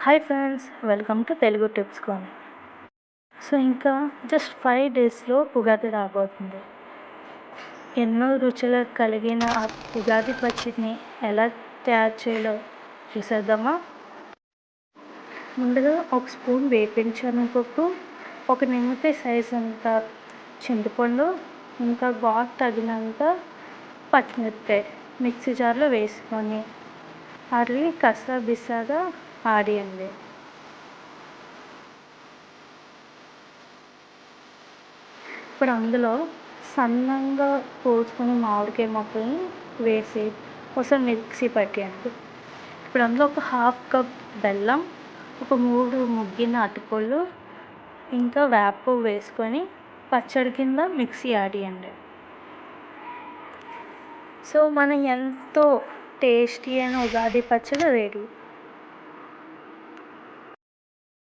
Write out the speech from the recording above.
Hi friends welcome to Telugu tips can so ఇంకా just five డేస్లో ఉగాది రాబోతుంది. ఎన్నో రుచులు కలిగిన ఆ ఉగాది పచ్చడిని ఎలా తయారు చేయాలో చూసేద్దామా? ముందుగా ఒక స్పూన్ వేపించిన ఒక నిమ్మకాయ సైజ్ అంత చింతపండు ఇంకా ఘాటు తగినంత పచ్చిమిరపకాయ మిక్సీ జార్లో వేసుకొని అట్లీ కసా బిసాగా ఆడియండి ఇప్పుడు అందులో సన్నంగా కోసుకుని మామిడికాయ ముక్కల్ని వేసి ఒకసారి మిక్సీ పట్టేయండి. ఇప్పుడు అందులో ఒక హాఫ్ కప్ బెల్లం ఒక మూడు ముగ్గిన అటుకులు ఇంకా వేప వేసుకొని పచ్చడి కింద మిక్సీ ఆడియండి సో మనం ఎంతో టేస్టీ అయిన ఉగాది పచ్చడి రెడీ.